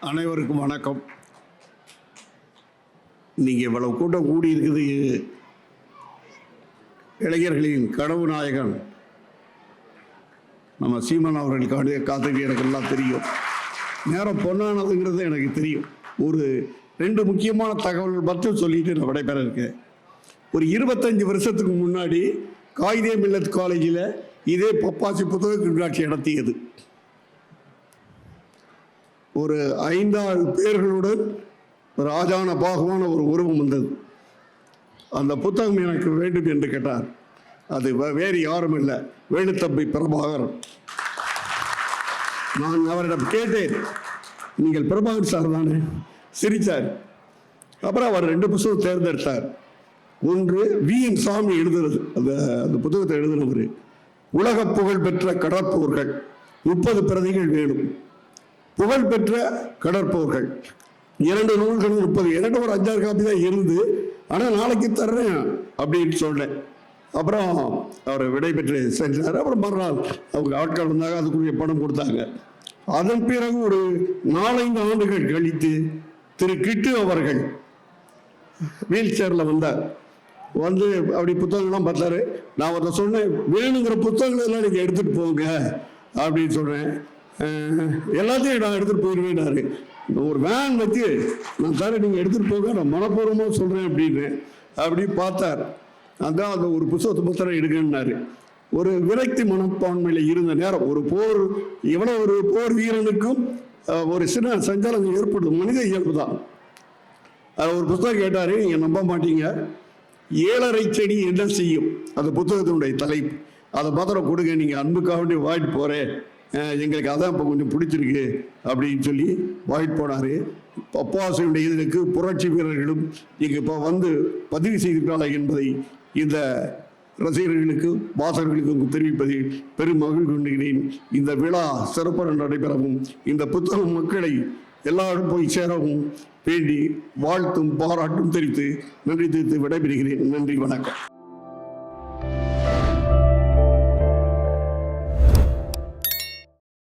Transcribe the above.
அனைவருக்கும் வணக்கம். நீங்கள் இவ்வளவு கூட்டம் கூடி இருக்குது இளைஞர்களின் கனவு நாயகன். நம்ம சீமன் அவர்களுக்கான காத்துக்கு எனக்கு எல்லாம் தெரியும். நேரம் பொன்னானதுங்கிறது எனக்கு தெரியும். ஒரு ரெண்டு முக்கியமான தகவல்கள் மட்டும் சொல்லிட்டு நான் விடைபெற இருக்கேன். ஒரு இருபத்தஞ்சு வருஷத்துக்கு முன்னாடி காயிதே மில்லத் காலேஜில் இதே பப்பாசி புத்தக கண்காட்சி நடத்தியது. ஒரு ஐந்தாறு பேர்களுடன் ஒரு ஆஜான பாகமான ஒரு உருவம் வந்தது. அந்த புத்தகம் எனக்கு வேண்டும் என்று கேட்டார். அது வே- வேறு யாரும் இல்லை. வேணுத்தம்பி பிரபாகரன். நான் அவரிடம் கேட்டேன். நீங்கள் பிரபாகர் சார் தானே? சிரித்தார் அப்புறம் அவர் ரெண்டு புத்தகம் தேர்ந்தெடுத்தார். ஒன்று வி. என். சாமி எழுதுறது. அந்த அந்த புத்தகத்தை எழுதினவர். உலக புகழ் பெற்ற கடற்போர்கள். முப்பது பிரதிகள் வேணும். புகழ்பெற்ற கடற்போர்கள். இரண்டு நூல்கள் முப்பது இரண்டு ஒரு அஞ்சாறு காப்பி தான் இருந்து ஆனால் நாளைக்கு தர்றேன் அப்படின்னு சொன்னேன் அப்புறம் அவர் விடைபெற்று சென்றார். அப்புறம் மறுநாள் அவங்க ஆட்கள் வந்தாங்க அதுக்குரிய பணம் கொடுத்தாங்க. அதன் பிறகு ஒரு நாலஞ்சு ஆண்டுகள் கழித்து திரு கிட்டு அவர்கள் வீல் சேரில் வந்தார். வந்து அப்படி புத்தகங்கள்லாம் பார்த்தாரு. நான் அவர்கிட்ட சொன்னேன் வேணுங்கிற புத்தகங்கள் எல்லாம் நீங்கள் எடுத்துகிட்டு போங்க அப்படின்னு சொன்னேன் எல்லாத்தையும் நான் எடுத்துகிட்டு போயிடுவேன்னாரு ஒரு வேன் வச்சு நான் தர நீங்கள் எடுத்துகிட்டு போங்க நான் மனப்பூர்வமாக சொல்கிறேன் அப்படின்னு அப்படி பார்த்தார். அதான் அந்த ஒரு புத்தகத்தை புத்தகம் எடுக்கணுன்னாரு ஒரு விரக்தி மனப்பான்மையில் இருந்த நேரம் ஒரு போர் எவ்வளோ ஒரு போர் வீரனுக்கும் ஒரு சின்ன சஞ்சலம் ஏற்படும் மனித இயல்பு தான். அது ஒரு புத்தகம் கேட்டார் நீங்கள் நம்ப மாட்டீங்க. ஏழரை செடி என்ன செய்யும்? அந்த புத்தகத்தினுடைய தலைப்பு. அதை மாத்திரம் கொடுங்க நீங்கள் அன்புக்காக வேண்டி வாங்கிட்டு போகிறேன் எங்களுக்கு அதான் இப்போ கொஞ்சம் பிடிச்சிருக்கு அப்படின்னு சொல்லி வாயிட் போனாரு. பப்பாசையுடைய இதற்கு புரட்சி வீரர்களும் இங்கே இப்போ வந்து பதிவு செய்திருக்கிறாளா என்பதை இந்த ரசிகர்களுக்கு வாசகர்களுக்கும் தெரிவிப்பதில் பெரும் மகிழ்வு கொண்டுகிறேன் இந்த விழா சிறப்பாக நடைபெறவும் இந்த புத்தகம் மக்களை எல்லாரும் போய் சேரவும் வேண்டி வாழ்த்தும் பாராட்டும் தெரிவித்து நன்றி தெரிவித்து விடைபெறுகிறேன். நன்றி வணக்கம்.